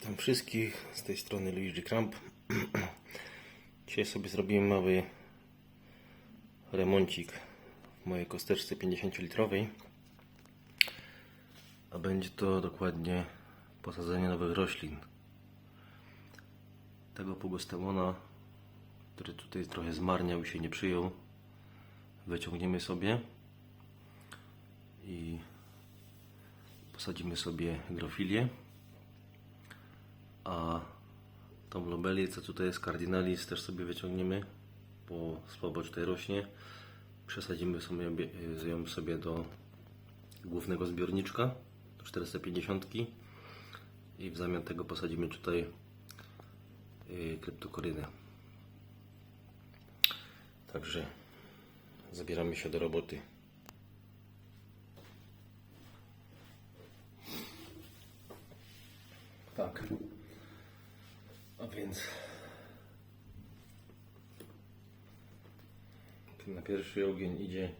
Witam wszystkich, z tej strony Luigi Kramp. Dzisiaj sobie zrobiłem mały remoncik w mojej kosteczce 50-litrowej. A będzie to dokładnie posadzenie nowych roślin. Tego pugostemona, który tutaj trochę zmarniał i się nie przyjął, wyciągniemy sobie i posadzimy sobie grofilię. A tą lobelię, co tutaj jest cardinalis, też sobie wyciągniemy, bo słabo tutaj rośnie. Przesadzimy sobie y, ją sobie do głównego zbiorniczka, do 450 i w zamian tego posadzimy tutaj y, kryptokorynę. Także zabieramy się do roboty. Tak. A więc na pierwszy ogień idzie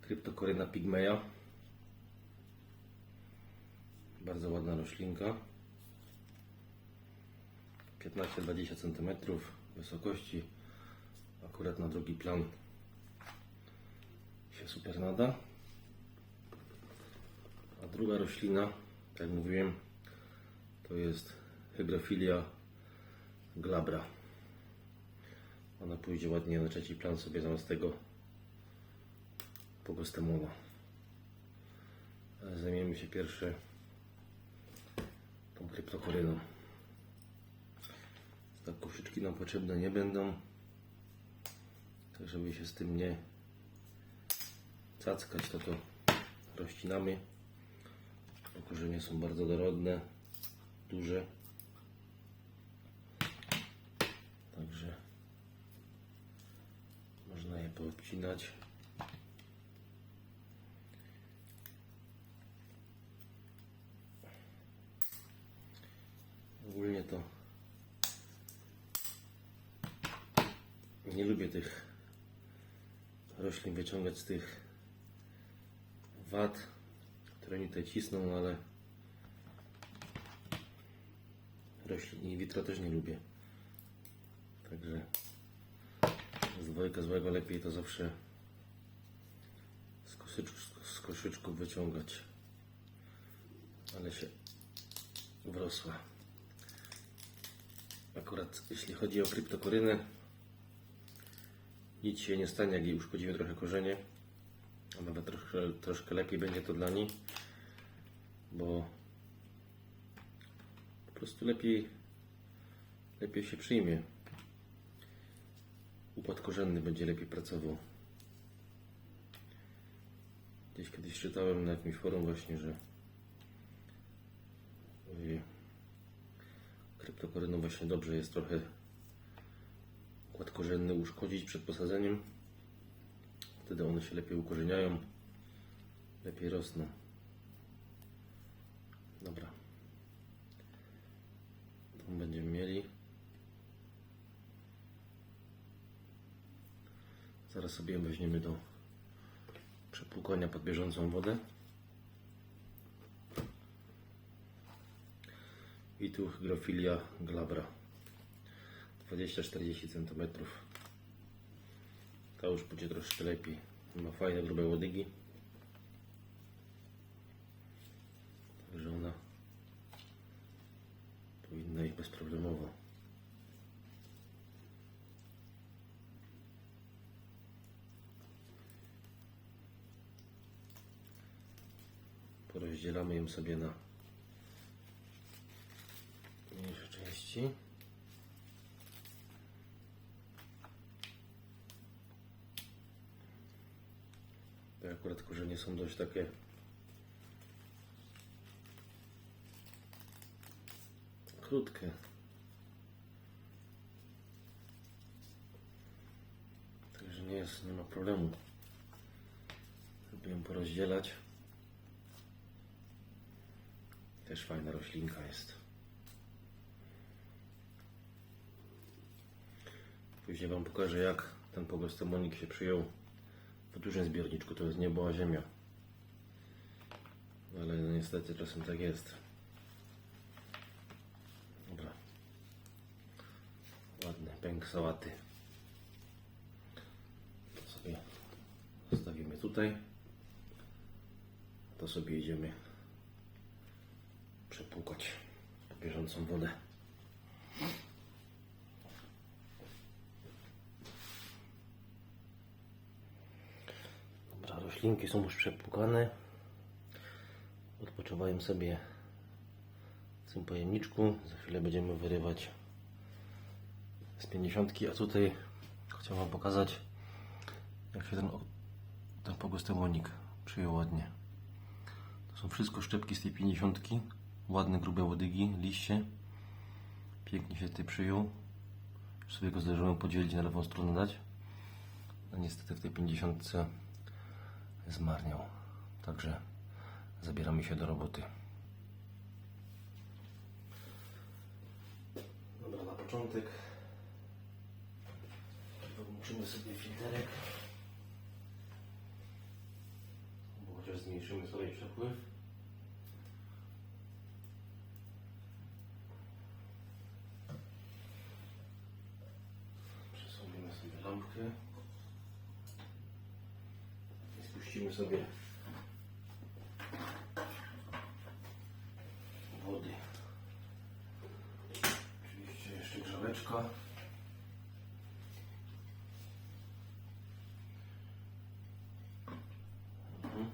kryptokoryna pigmeja. Bardzo ładna roślinka. 15-20 cm wysokości. Akurat na drugi plan się super nada. A druga roślina, tak jak mówiłem, to jest hygrofilia glabra. Ona pójdzie ładnie na trzeci plan sobie zamiast tego pogostemona. Zajmiemy się pierwsze tą kryptokoryną. Tak koszyczki nam potrzebne nie będą. Tak żeby się z tym nie cackać, to to rozcinamy. Korzenie są bardzo dorodne duże. Poobcinać. Ogólnie to nie lubię tych roślin wyciągać z tych wad, które mi tutaj cisną, ale roślin i witra też nie lubię. Także dwojga złego lepiej to zawsze z z koszyczków wyciągać. Ale się wrosła. Akurat jeśli chodzi o kryptokorynę, nic się nie stanie, jak jej uszkodzimy trochę korzenie. A nawet troszkę, troszkę lepiej będzie to dla niej, bo po prostu lepiej, lepiej się przyjmie. Układ korzenny będzie lepiej pracował. Gdzieś kiedyś czytałem na jakimś forum właśnie, że kryptokoryną właśnie dobrze jest trochę układ korzenny uszkodzić przed posadzeniem. Wtedy one się lepiej ukorzeniają, lepiej rosną. Dobra. Tą będziemy mieli. Zaraz sobie ją weźmiemy do przepłukania pod bieżącą wodę. I tu hygrofilia glabra. 20-40 cm. Ta już będzie troszkę lepiej. Ma fajne grube łodygi. Także ona powinna ich bezproblemowo. Porozdzielamy ją sobie na mniejsze części. Te akurat korzenie są dość takie krótkie. Także nie jest, nie ma problemu. Ją porozdzielać. Też fajna roślinka jest. Później Wam pokażę, jak ten pogestemonik się przyjął w dużym zbiorniczku. To jest niebo, a ziemia. Ale no niestety czasem tak jest. Dobra. Ładny pęk sałaty. To sobie zostawimy tutaj. To sobie idziemy przepłukać bieżącą wodę. Dobra, roślinki są już przepłukane. Odpoczywają sobie w tym pojemniczku. Za chwilę będziemy wyrywać z 50, a tutaj chciałem Wam pokazać, jak się ten, ten pogostełonik przyjął ładnie. To są wszystko szczepki z tej 50. Ładne, grube łodygi, liście. Pięknie się tutaj przyjął. Już sobie go zdążyłem podzielić na lewą stronę dać. No niestety w tej 50 zmarniał. Także zabieramy się do roboty. Dobra, na początek włączymy sobie filterek. Bo chociaż zmniejszymy sobie przepływ. Lampkę. I spuścimy sobie wody. Oczywiście jeszcze grzałeczka. Mhm.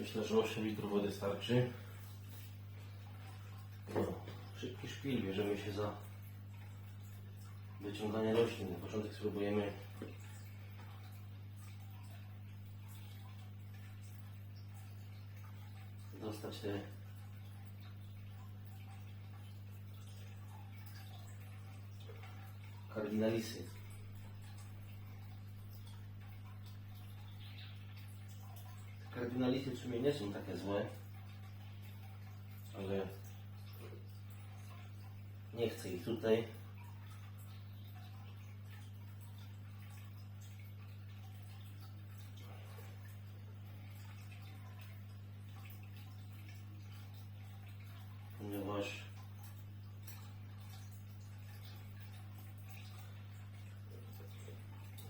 Myślę, że 8 litrów wody starczy. No, szybki szpil, bierzemy się za wyciąganie roślin. Na początek spróbujemy dostać te kardinalisy. Kardynalisy w sumie nie są takie złe, ale nie chcę ich tutaj. Ponieważ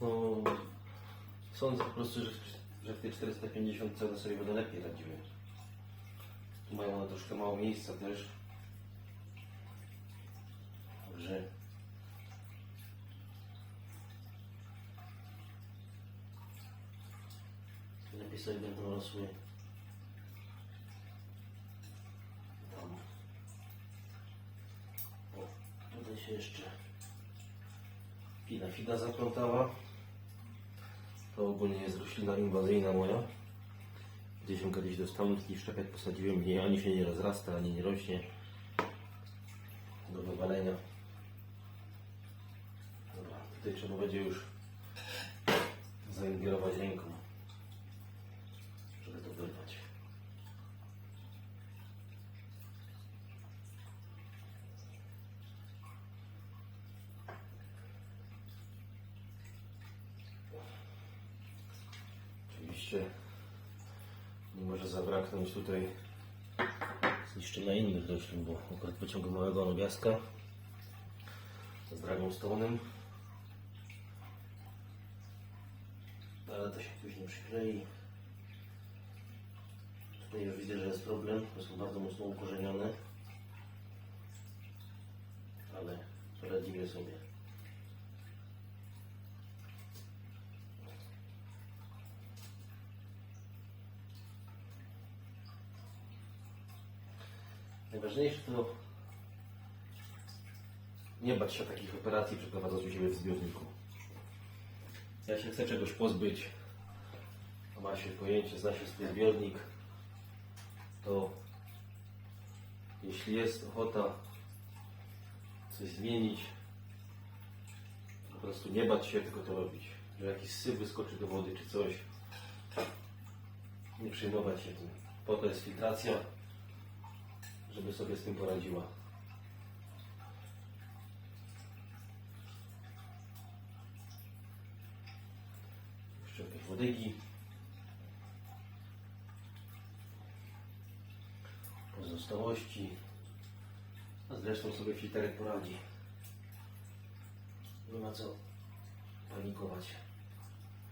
no, sądzę po prostu, że, że w tej 450 one sobie będą lepiej radziły. Tu mają one troszkę mało miejsca też. Także lepiej sobie będą rosły tam. O, tutaj się jeszcze fida, fida zaplątała. To ogólnie jest roślina inwazyjna moja. Gdzieś ją kiedyś dostałem, taki szczepek posadziłem i ani się nie rozrasta, ani nie rośnie. Do wywalenia. Dobra, tutaj trzeba będzie już zaingerować ręką, żeby to wyrwać. Oczywiście nie może zabraknąć tutaj zniszczenia innych roślin, bo akurat pociągu małego anobiaska z Dragonstone'em. Ale to się później przyklei. Tutaj już widzę, że jest problem, bo są bardzo mocno ukorzenione. Ale poradzimy sobie. Najważniejsze to nie bać się takich operacji przeprowadzać u siebie w zbiorniku. Jak się chce czegoś pozbyć, a ma się pojęcie, zna się swój zbiornik, to jeśli jest ochota coś zmienić, po prostu nie bać się, tylko to robić. Że jakiś syf wyskoczy do wody czy coś, nie przejmować się tym. Po to jest filtracja, żeby sobie z tym poradziła. Jeszcze jakieś wodygi. Pozostałości. A zresztą sobie filterek poradzi. Nie ma co panikować.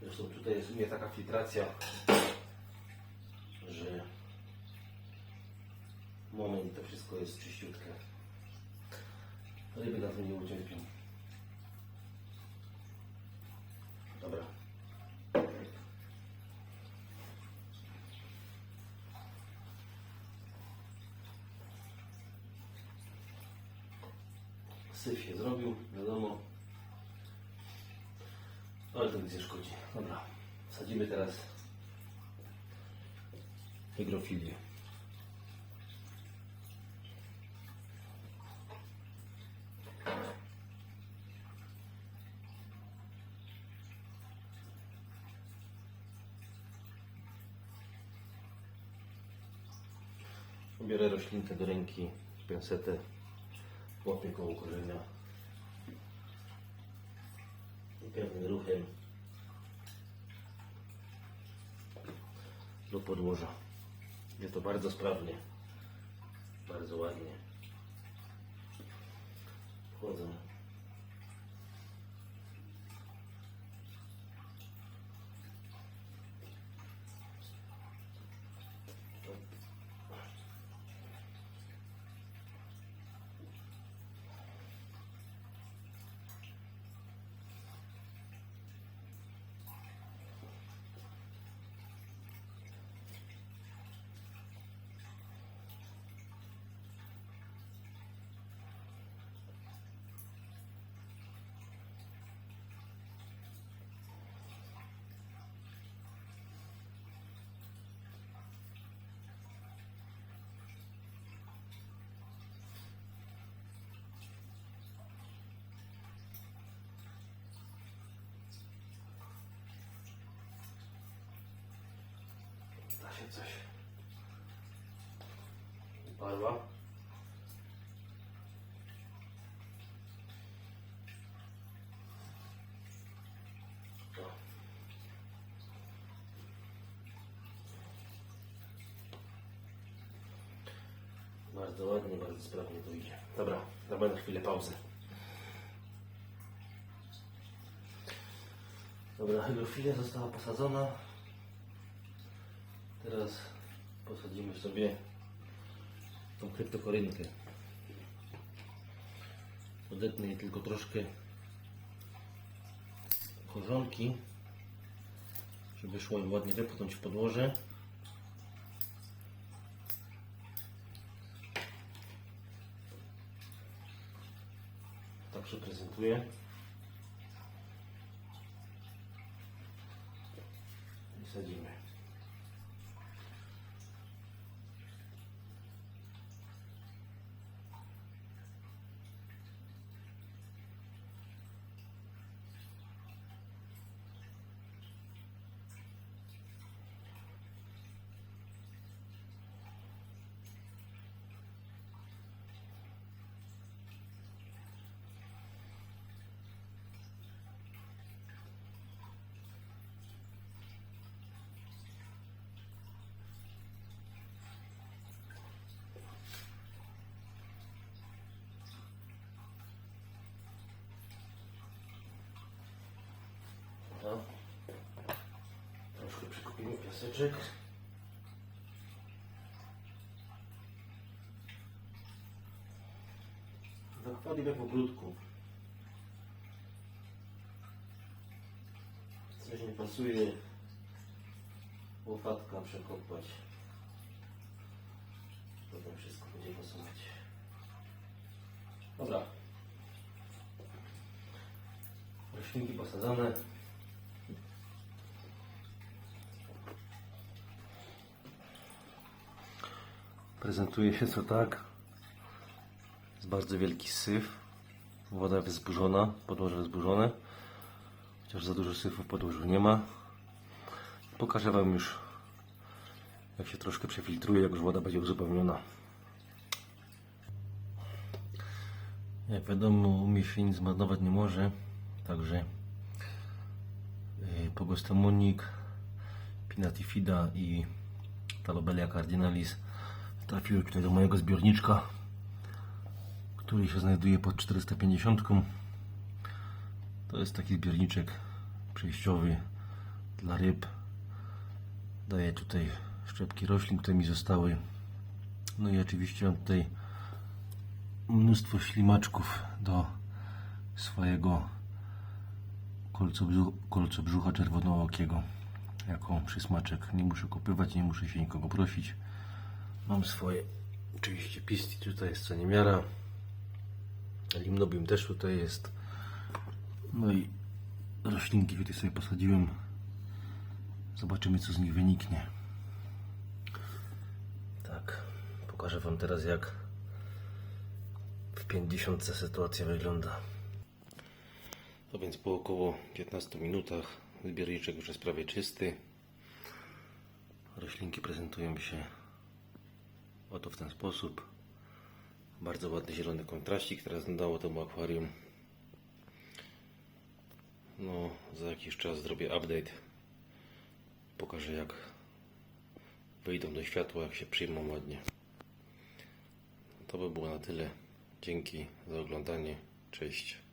Zresztą tutaj jest u mnie taka filtracja, że moment i to wszystko jest czyściutkie. Ryby na tym nie ucierpią. Dobra. Syf się zrobił, wiadomo. Ale to nic nie szkodzi. Dobra. Sadzimy teraz hygrofilię. Biorę roślinkę do ręki, pinsetę, łapię koło korzenia i pewnym ruchem do podłoża. Jest to bardzo sprawnie, bardzo ładnie. Wchodzę. Da się coś O. Bardzo ładnie, bardzo sprawnie to idzie. Dobra, damy na chwilę pauzę. Dobra, hydrofilia została posadzona. Teraz posadzimy sobie tą kryptokorynkę. Odetnę jej tylko troszkę korzonki, żeby szło im ładnie wepchnąć w podłoże. Tak się prezentuje. I sadzimy. W akwarium jak w ogródku. Coś nie pasuje. Łopatka przekopać. Potem wszystko będzie pasować. Dobra. Roślinki posadzone. Prezentuje się to tak. Jest bardzo wielki syf. Woda jest zburzona, podłoże jest zburzone. Chociaż za dużo syfu w podłożu nie ma. Pokażę Wam już, jak się troszkę przefiltruje, jak już woda będzie uzupełniona. Jak wiadomo, u mnie się nic zmarnować nie może. Także yy, Pinatifida i Talobelia cardinalis trafiły tutaj do mojego zbiorniczka, który się znajduje pod 450. To jest taki zbiorniczek przejściowy dla ryb. Daję tutaj szczepki roślin, które mi zostały. No i oczywiście mam tutaj mnóstwo ślimaczków do swojego kolcobrzu- kolcobrzucha czerwonookiego jako przysmaczek. Nie muszę kupywać, nie muszę się nikogo prosić. Mam swoje oczywiście pisti, tutaj jest co niemiara. Limnobium też tutaj jest. No i roślinki tutaj sobie posadziłem. Zobaczymy co z nich wyniknie. Tak, pokażę Wam teraz jak w 50 sytuacja wygląda. To więc po około 15 minutach zbiorniczek już jest prawie czysty. Roślinki prezentują się oto w ten sposób. Bardzo ładny zielony kontraścik teraz nadało temu akwarium. No, za jakiś czas zrobię update. Pokażę jak wyjdą do światła, jak się przyjmą ładnie. To by było na tyle. Dzięki za oglądanie. Cześć.